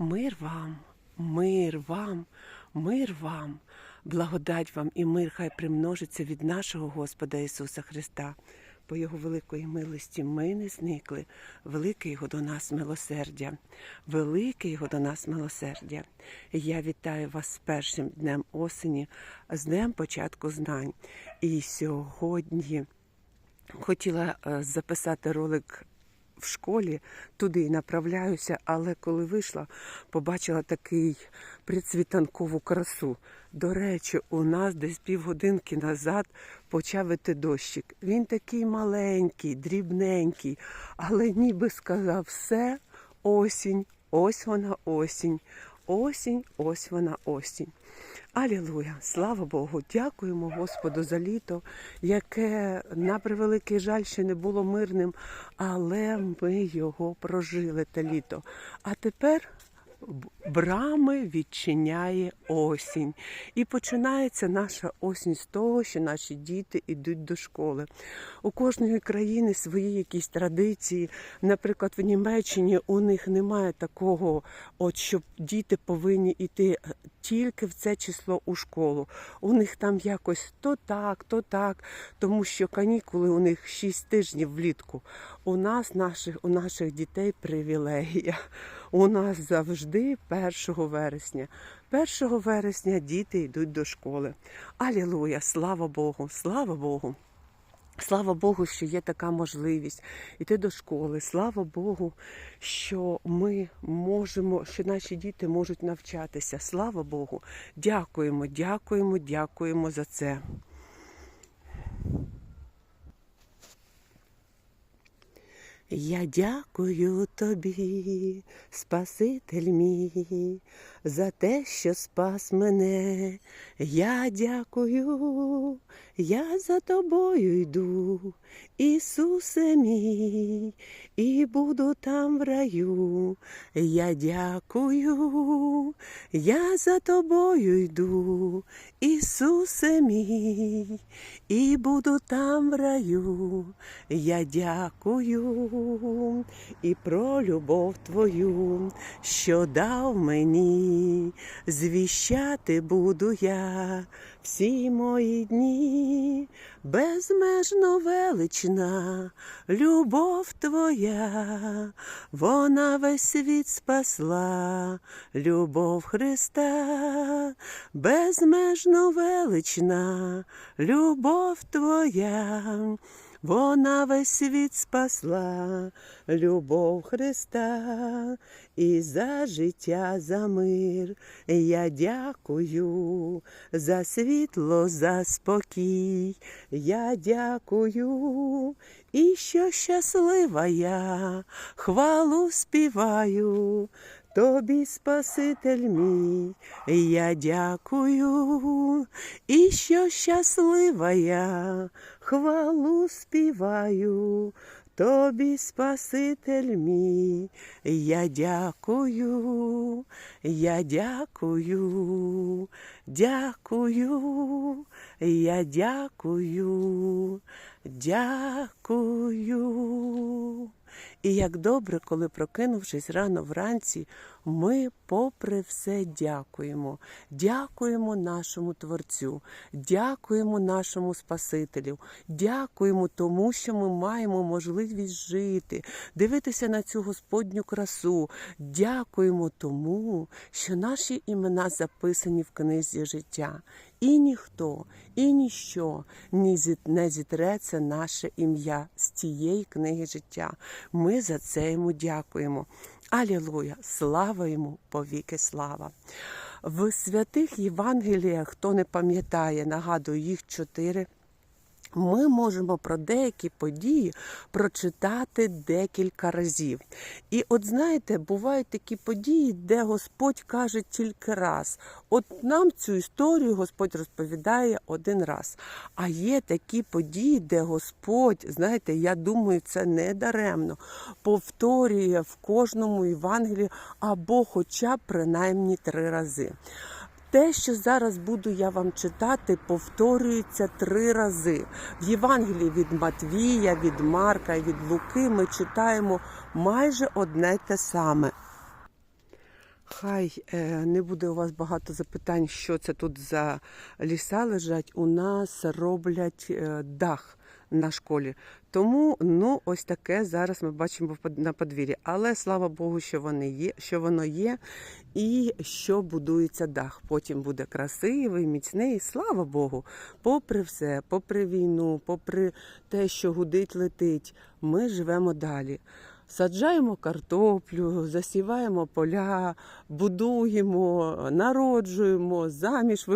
Мир вам, мир вам, мир вам, благодать вам і мир хай примножиться від нашого Господа Ісуса Христа. По Його великої милості ми не зникли. Велике Його до нас милосердя, велике Його до нас милосердя. Я вітаю вас з першим днем осені, з днем початку знань. І сьогодні хотіла е, записати ролик в школі, туди й направляюся, але коли вийшла, побачила такий прицвітанкову красу. До речі, у нас десь півгодинки назад почав іти дощик. Він такий маленький, дрібненький, але ніби сказав все, осінь, ось вона осінь, осінь, ось вона осінь. Алілуя! Слава Богу! Дякуємо Господу за літо, яке, на превеликий жаль, ще не було мирним, але ми його прожили те літо. А тепер брами відчиняє осінь. І починається наша осінь з того, що наші діти йдуть до школи. У кожної країни свої якісь традиції. Наприклад, в Німеччині у них немає такого, от щоб діти повинні йти тільки в це число у школу. У них там якось то так, то так, тому що канікули у них 6 тижнів влітку. У нас, наших, у наших дітей привілегія. У нас завжди 1 вересня. 1 вересня діти йдуть до школи. Алілуя! Слава Богу! Слава Богу! Слава Богу, що є така можливість йти до школи. Слава Богу, що ми можемо, що наші діти можуть навчатися. Слава Богу. Дякуємо, дякуємо, дякуємо за це. Я дякую тобі, Спаситель мій, за те, що спас мене. Я дякую, я за тобою йду, Ісусе мій, і буду там в раю. Я дякую, я за тобою йду, Ісусе мій, і буду там в раю. Я дякую і про любов твою, що дав мені, звіщати буду я всі мої дні, безмежно велична любов твоя, вона весь світ спасла, любов Христа, безмежно велична любов твоя. Вона весь світ спасла, любов Христа, і за життя, за мир я дякую, за світло, за спокій. Я дякую, і що щаслива я, хвалу співаю. Тобі, Спаситель мій, я дякую, і що щаслива я, хвалу співаю. Тобі, Спаситель мій, я дякую, я дякую, дякую, я дякую, дякую. І як добре, коли прокинувшись рано вранці, ми, попри все, дякуємо. Дякуємо нашому Творцю, дякуємо нашому Спасителю, дякуємо тому, що ми маємо можливість жити, дивитися на цю Господню красу. Дякуємо тому, що наші імена записані в книзі життя. І ніхто, і ніщо не зітреться наше ім'я з цієї книги життя. Ми за це йому дякуємо. Алілуя! Слава йому, повіки слава! В святих Євангеліях, хто не пам'ятає, нагадую, їх чотири. Ми можемо про деякі події прочитати декілька разів. І от знаєте, бувають такі події, де Господь каже тільки раз. От нам цю історію Господь розповідає один раз. А є такі події, де Господь, знаєте, я думаю, це не даремно, повторює в кожному Євангелії або хоча б принаймні три рази. Те, що зараз буду я вам читати, повторюється три рази. В Євангелії від Матвія, від Марка і від Луки ми читаємо майже одне те саме. хай е, не буде у вас багато запитань, що це тут за ліса лежать. У нас роблять е, дах на школі. Тому ну ось таке зараз ми бачимо на подвір'ї. Але слава Богу, що вони є, що воно є, і що будується дах. Потім буде красивий, міцний. Слава Богу. Попри все, попри війну, попри те, що гудить, летить, ми живемо далі. Саджаємо картоплю, засіваємо поля, будуємо, народжуємо, заміж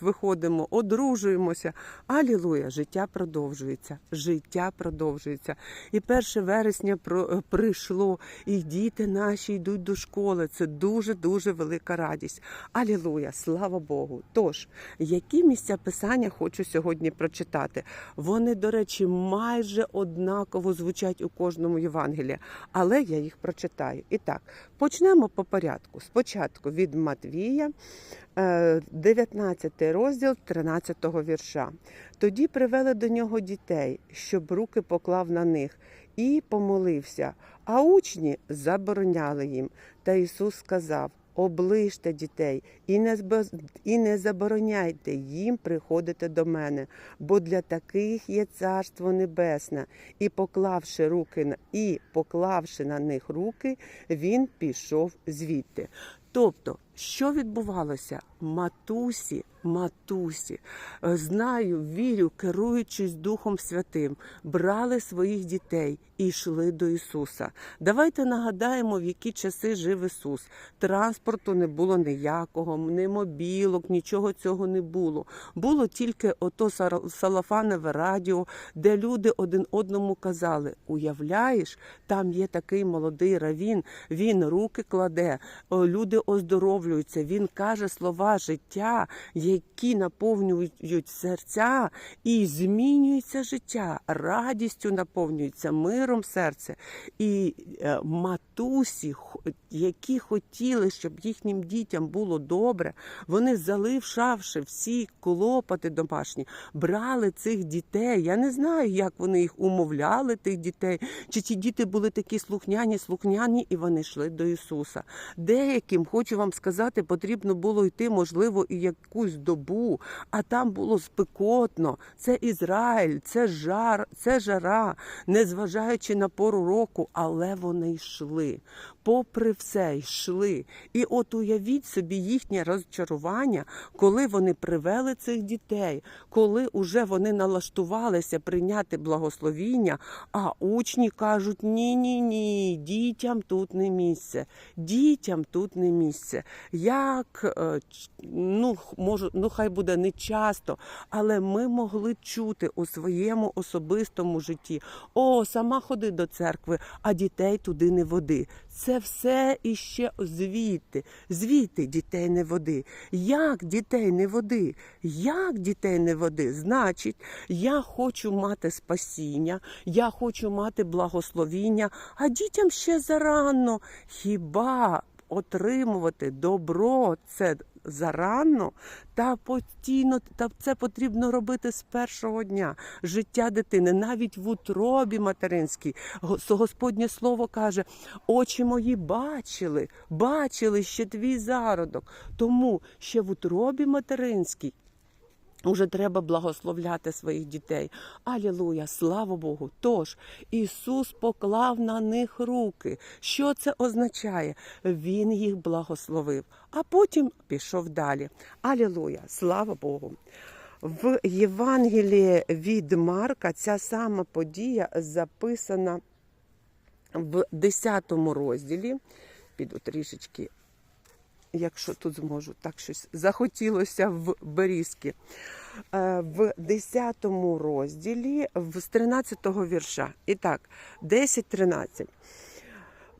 виходимо, одружуємося. Алілуя! Життя продовжується. Життя продовжується. І 1 вересня прийшло, і діти наші йдуть до школи. Це дуже дуже велика радість. Алілуя! Слава Богу! Тож, які місця писання хочу сьогодні прочитати? Вони, до речі, майже однаково звучать у кожному Євангелії, але я їх прочитаю. І так, почнемо по порядку. Спочатку від Матвія, е, 19 розділ 13 вірша. Тоді привели до нього дітей, щоб руки поклав на них, і помолився. А учні забороняли їм. Та Ісус сказав: Оближте дітей і не і не забороняйте їм приходити до мене, бо для таких є царство небесне. І поклавши руки на і поклавши на них руки, він пішов звідти. Тобто, що відбувалося? Матусі, матусі, е, знаю, вірю, керуючись Духом Святим, брали своїх дітей і йшли до Ісуса. Давайте нагадаємо, в які часи жив Ісус. Транспорту не було ніякого, ні мобілок, нічого цього не було. Було тільки ото салафанове радіо, де люди один одному казали: Уявляєш, там є такий молодий равін, він руки кладе, люди оздоровлюються, він каже слова життя, які наповнюють серця, і змінюється життя, радістю наповнюється, миром серце. І е, матусі, які хотіли, щоб їхнім дітям було добре, вони залишавши всі клопоти домашні, брали цих дітей. Я не знаю, як вони їх умовляли, тих дітей, чи ті діти були такі слухняні, слухняні, і вони йшли до Ісуса. Деяким, хочу вам сказати, потрібно було йти, можливо, і якусь добу, а там було спекотно. Це Ізраїль, це жар, це жара, незважаючи на пору року, але вони йшли. Попри все, йшли. І от уявіть собі їхнє розчарування, коли вони привели цих дітей, коли уже вони налаштувалися прийняти благословіння, а учні кажуть: ні, ні, ні, дітям тут не місце, дітям тут не місце. Як е, ну, можу, ну хай буде не часто, але ми могли чути у своєму особистому житті: о, сама ходи до церкви, а дітей туди не води. Це все іще звідти, звідти дітей не води. Як дітей не води? Як дітей не води? Значить, я хочу мати спасіння, я хочу мати благословіння, а дітям ще зарано. Хіба отримувати добро це зарано та постійно та це потрібно робити з першого дня життя дитини, навіть в утробі материнській. Господнє слово каже: очі мої бачили, бачили ще твій зародок. Тому ще в утробі материнській Уже треба благословляти своїх дітей. Алілуя, слава Богу. Тож Ісус поклав на них руки. Що це означає? Він їх благословив, а потім пішов далі. Алілуя, слава Богу. В Євангелії від Марка ця сама подія записана в 10 розділі. Піду трішечки якщо тут зможу, так щось захотілося в Берізки. Е, В 10 розділі з 13 вірша. І так, 10-13.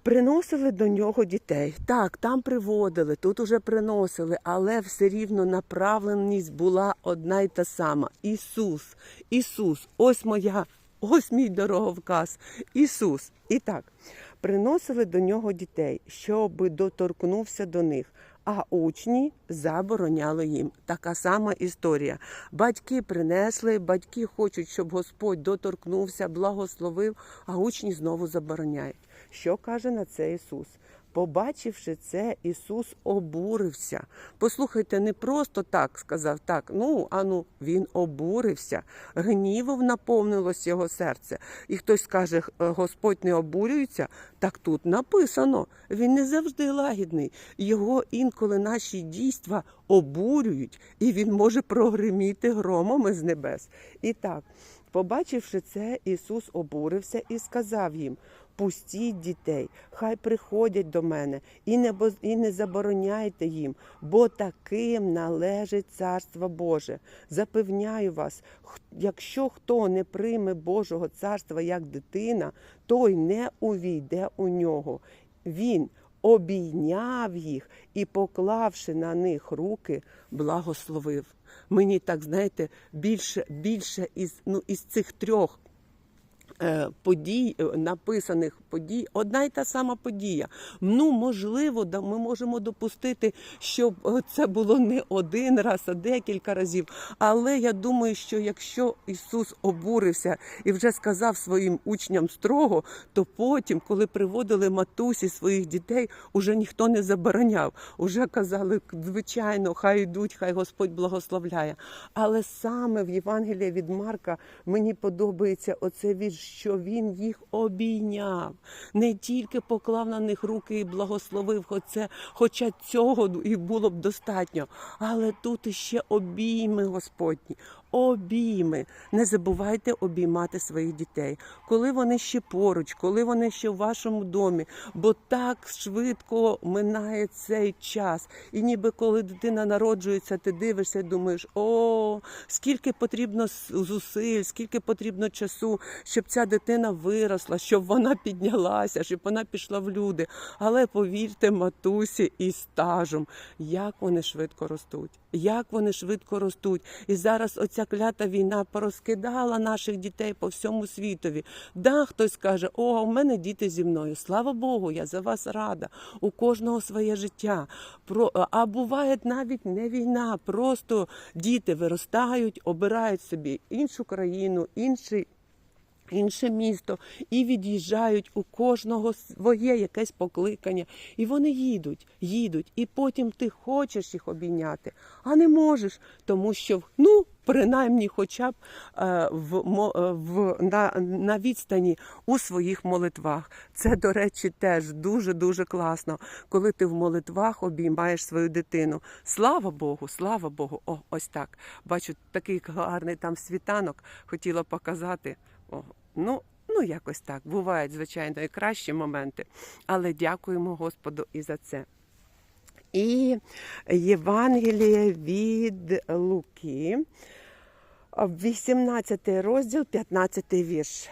Приносили до нього дітей. Так, там приводили, тут уже приносили, але все рівно направленість була одна й та сама. Ісус, Ісус, ось моя, ось мій дороговказ. Ісус. І так, приносили до нього дітей, щоб доторкнувся до них. А учні забороняли їм. Така сама історія. Батьки принесли, батьки хочуть, щоб Господь доторкнувся, благословив, а учні знову забороняють. Що каже на це Ісус? Побачивши це, Ісус обурився. Послухайте, не просто так сказав так. Ну, а ну, він обурився. Гнівом наповнилось його серце. І хтось скаже, Господь не обурюється. Так тут написано. Він не завжди лагідний. Його інколи наші дійства обурюють, і він може прогриміти громом із небес. І так, побачивши це, Ісус обурився і сказав їм: Пустіть дітей, хай приходять до мене, і не, і не забороняйте їм, бо таким належить Царство Боже. Запевняю вас, якщо хто не прийме Божого царства як дитина, той не увійде у нього. Він обійняв їх і, поклавши на них руки, благословив. Мені так, знаєте, більше, більше із, ну, із цих трьох подій, е, написаних подій, одна й та сама подія. Ну, можливо, ми можемо допустити, щоб е, це було не один раз, а декілька разів. Але я думаю, що якщо Ісус обурився і вже сказав своїм учням строго, то потім, коли приводили матусі своїх дітей, уже ніхто не забороняв. Уже казали, звичайно, хай йдуть, хай Господь благословляє. Але саме в Євангелії від Марка мені подобається оце вірш, що він їх обійняв, не тільки поклав на них руки і благословив, оце, хоча цього і було б достатньо. Але тут іще обійми Господні. Обійми. Не забувайте обіймати своїх дітей, коли вони ще поруч, коли вони ще в вашому домі, бо так швидко минає цей час. І ніби коли дитина народжується, ти дивишся і думаєш, о, скільки потрібно зусиль, скільки потрібно часу, щоб ця дитина виросла, щоб вона піднялася, щоб вона пішла в люди. Але повірте, матусі і стажем, як вони швидко ростуть, як вони швидко ростуть. І зараз оця клята війна порозкидала наших дітей по всьому світові. Да, хтось каже, о, у мене діти зі мною. Слава Богу, я за вас рада. У кожного своє життя. Про, а буває навіть не війна, просто діти виростають, обирають собі іншу країну, інший інше місто і від'їжджають у кожного своє якесь покликання. І вони їдуть, їдуть, і потім ти хочеш їх обійняти, а не можеш, тому що ну. Принаймні, хоча б е, в, е, в на, на відстані у своїх молитвах. Це, до речі, теж дуже дуже класно, коли ти в молитвах обіймаєш свою дитину. Слава Богу, слава Богу. О, ось так. Бачу, такий гарний там світанок хотіла показати. Ну, ну, якось так. Бувають, звичайно, і кращі моменти. Але дякуємо Господу і за це. І Євангеліє від Луки, 18 розділ, 15 вірш.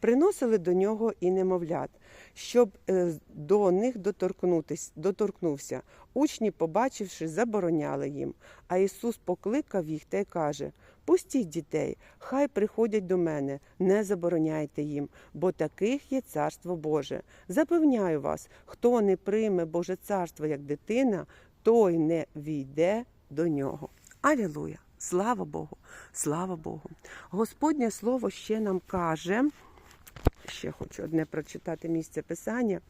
Приносили до нього і немовлят, щоб е, до них доторкнутись, доторкнувся. Учні, побачивши, забороняли їм. А Ісус покликав їх та й каже: Пустіть дітей, хай приходять до мене, не забороняйте їм, бо таких є царство Боже. Запевняю вас, хто не прийме Боже царство як дитина, той не війде до нього. Алілуя! Слава Богу! Слава Богу! Господнє слово ще нам каже. Ще хочу одне прочитати місце писання.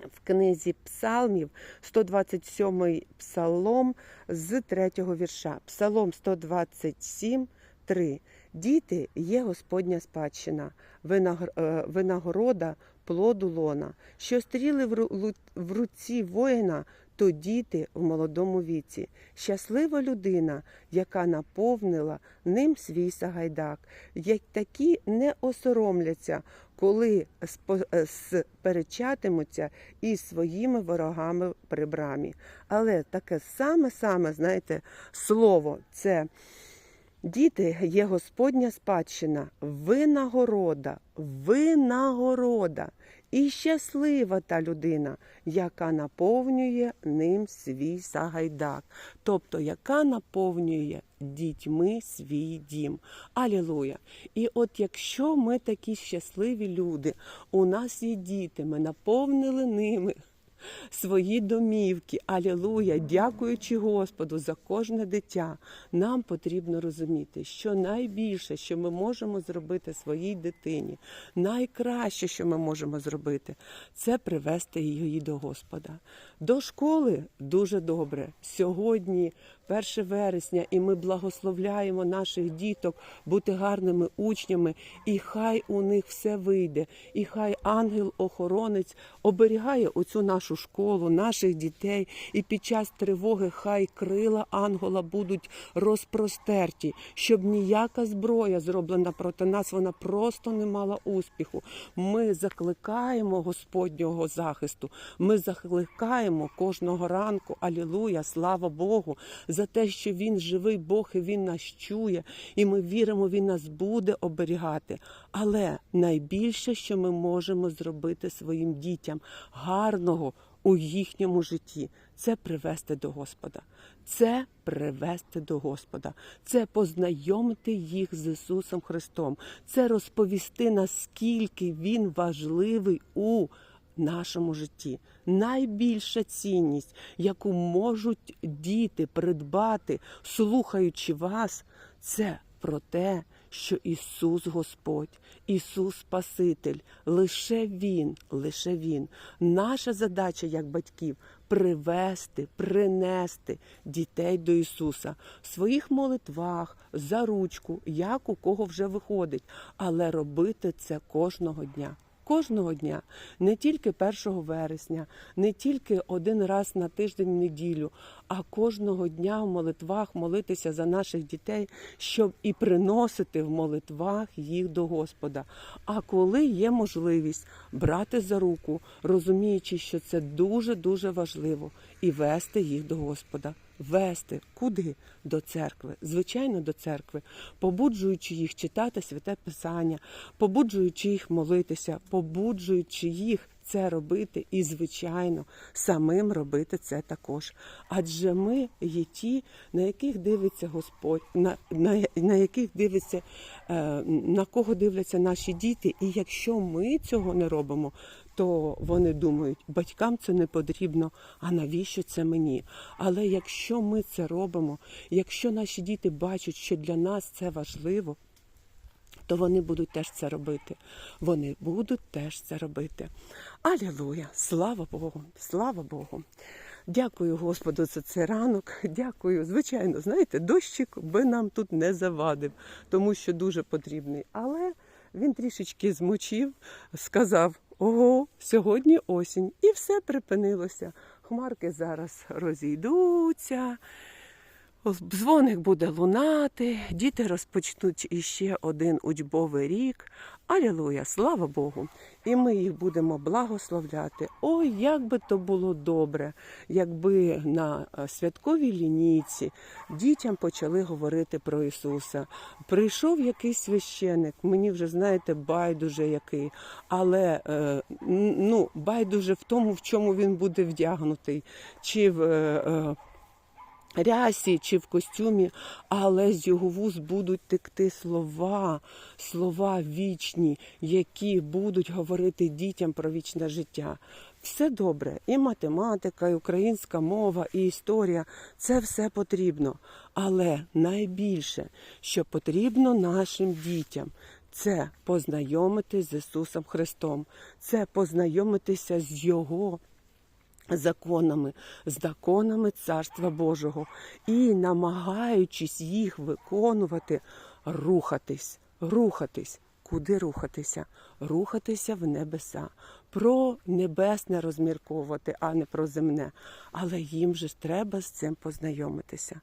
В книзі Псалмів 127 псалом з 3 вірша. Псалом 127, 3. Діти є Господня спадщина, е, винагорода плоду лона. Що стріли в руці воїна, то діти в молодому віці. Щаслива людина, яка наповнила ним свій сагайдак. Як такі не осоромляться, коли е, сперечатимуться із своїми ворогами при брамі. Але таке саме-саме, знаєте, слово це. Діти є Господня спадщина, винагорода, винагорода. І щаслива та людина, яка наповнює ним свій сагайдак, тобто яка наповнює дітьми свій дім. Алілуя! І от якщо ми такі щасливі люди, у нас є діти, ми наповнили ними свої домівки. Алілуя! Дякуючи Господу за кожне дитя, нам потрібно розуміти, що найбільше, що ми можемо зробити своїй дитині, найкраще, що ми можемо зробити, це привести її до Господа. До школи дуже добре. Сьогодні 1 вересня, і ми благословляємо наших діток бути гарними учнями, і хай у них все вийде, і хай ангел-охоронець оберігає оцю нашу школу, наших дітей, і під час тривоги хай крила ангела будуть розпростерті, щоб ніяка зброя зроблена проти нас, вона просто не мала успіху. Ми закликаємо Господнього захисту. Ми закликаємо кожного ранку. Алілуя, слава Богу, за те, що Він живий Бог і Він нас чує, і ми віримо, Він нас буде оберігати. Але найбільше, що ми можемо зробити своїм дітям гарного у їхньому житті, це привести до Господа. Це привести до Господа, це познайомити їх з Ісусом Христом, це розповісти, наскільки Він важливий у нашому житті. Найбільша цінність, яку можуть діти придбати, слухаючи вас, це про те, що Ісус Господь, Ісус Спаситель, лише Він, лише Він. Наша задача як батьків привести, принести дітей до Ісуса в своїх молитвах, за ручку, як у кого вже виходить, але робити це кожного дня. Кожного дня, не тільки 1 вересня, не тільки один раз на тиждень неділю, а кожного дня в молитвах молитися за наших дітей, щоб і приносити в молитвах їх до Господа. А коли є можливість брати за руку, розуміючи, що це дуже дуже важливо, і вести їх до Господа. Вести куди? До церкви, звичайно, до церкви, побуджуючи їх читати святе Писання, побуджуючи їх молитися, побуджуючи їх це робити, і, звичайно, самим робити це також. Адже ми є ті, на яких дивиться Господь, на, на, на яких дивиться, е, на кого дивляться наші діти. І якщо ми цього не робимо, то вони думають, батькам це не потрібно, а навіщо це мені? Але якщо ми це робимо, якщо наші діти бачать, що для нас це важливо, то вони будуть теж це робити. Вони будуть теж це робити. Алілуя! Слава Богу! Слава Богу! Дякую Господу за цей ранок. Дякую. Звичайно, знаєте, дощик би нам тут не завадив, тому що дуже потрібний. Але він трішечки змочив, сказав: ого, сьогодні осінь, і все припинилося. Хмарки зараз розійдуться. Дзвоник буде лунати, діти розпочнуть іще один учбовий рік. Алілуя, слава Богу! І ми їх будемо благословляти. Ой, як би то було добре, якби на е, святковій лінійці дітям почали говорити про Ісуса. Прийшов якийсь священик, мені вже знаєте, байдуже який, але е, ну, байдуже в тому, в чому він буде вдягнутий. чи в... Рясі чи в костюмі, але з його вуз будуть текти слова, слова вічні, які будуть говорити дітям про вічне життя. Все добре, і математика, і українська мова, і історія це все потрібно. Але найбільше, що потрібно нашим дітям, це познайомитись з Ісусом Христом, це познайомитися з Його законами, законами Царства Божого і, намагаючись їх виконувати, рухатись, рухатись. Куди рухатися? Рухатися в небеса, про небесне розмірковувати, а не про земне. Але їм же ж треба з цим познайомитися.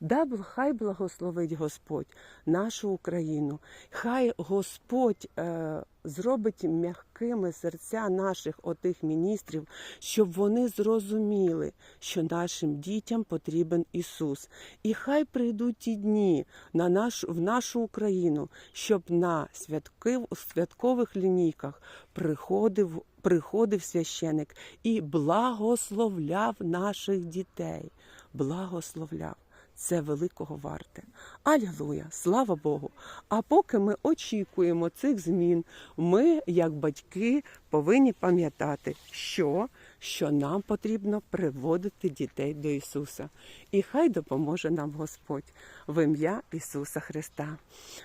Да, хай благословить Господь нашу Україну, хай Господь е, зробить м'якими серця наших отих міністрів, щоб вони зрозуміли, що нашим дітям потрібен Ісус. І хай прийдуть ті дні на наш, в нашу Україну, щоб на святків, святкових лінійках приходив, приходив священик і благословляв наших дітей. Благословляв це великого варте. Алілуя, слава Богу! А поки ми очікуємо цих змін, ми, як батьки, повинні пам'ятати, що що нам потрібно приводити дітей до Ісуса. І хай допоможе нам Господь в ім'я Ісуса Христа.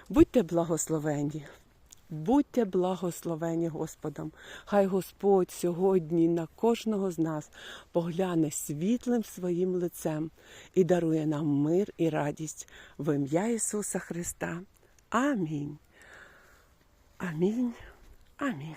Будьте благословені. Будьте благословені Господом. Хай Господь сьогодні на кожного з нас погляне світлим своїм лицем і дарує нам мир і радість в ім'я Ісуса Христа. Амінь. Амінь. Амінь.